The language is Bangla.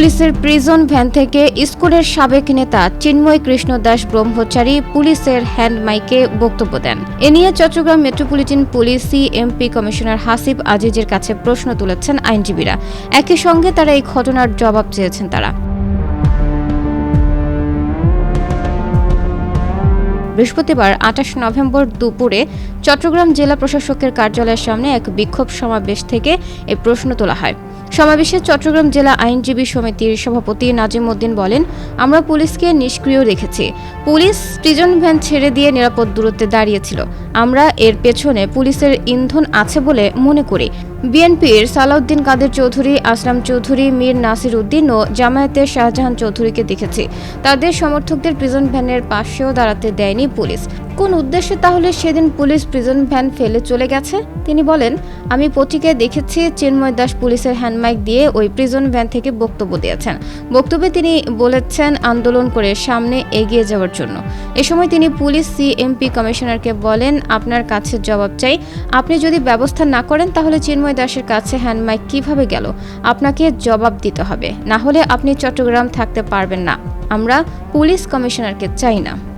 পুলিশের প্রিজন ভ্যান থেকে স্কুলের সাবেক নেতা চিন্ময় কৃষ্ণ দাস ব্রহ্মচারী পুলিশের হ্যান্ড মাইকে বক্তব্য দেন। এ নিয়ে Chattogram metropolitan police CMP commissioner Hasib আজিজের কাছে প্রশ্ন তুলেছেন আইনজীবীরা। একই সঙ্গে তারা এই ঘটনার জবাব চেয়েছেন তারা। বৃহস্পতিবার আঠাশ নভেম্বর দুপুরে চট্টগ্রাম জেলা প্রশাসকের কার্যালয়ের সামনে এক বিক্ষোভ সমাবেশ থেকে এই প্রশ্ন তোলা হয়। সমাবেশে চট্টগ্রাম জেলা আইনজীবী সমিতির সভাপতি নাজিম উদ্দিন বলেন, আমরা পুলিশকে নিষ্ক্রিয় রেখেছি। পুলিশ প্রিজন ভ্যান ছেড়ে দিয়ে নিরাপদ দূরত্বে দাঁড়িয়েছিল আমরা এর পেছনে পুলিশের ইন্ধন আছে বলে মনে করি। বিএনপির সালাউদ্দিন কাদের চৌধুরী, আসলাম চৌধুরী, মীর নাসির উদ্দিন ও জামায়াতের শাহজাহান চৌধুরীকে দেখেছি। তাদের সমর্থকদের প্রিজন ভ্যানের পাশেও দাঁড়াতে দেয়নি পুলিশ। কোন উদ্দেশ্যে তাহলে সেদিন পুলিশ প্রিজন ভ্যান ফেলে চলে গেছে? তিনি বলেন, আমি পত্রিকায় দেখেছি, চিন্ময় দাস পুলিশের হ্যান্ডমাইক দিয়ে ওই প্রিজন ভ্যান থেকে বক্তব্য দিয়েছেন। বক্তব্যে তিনি বলেছেন, আন্দোলন করে সামনে এগিয়ে যাওয়ার জন্য। এ সময় তিনি পুলিশ সিএমপি কমিশনারকে বলেন আপনার কাছে জবাব চাই। আপনি যদি ব্যবস্থা না করেন, তাহলে চিন্ময় দাসের কাছে হ্যান্ডমাইক কীভাবে গেল? আপনাকে জবাব দিতে হবে। না হলে আপনি চট্টগ্রাম থাকতে পারবেন না। আমরা পুলিশ কমিশনারকে চাই না।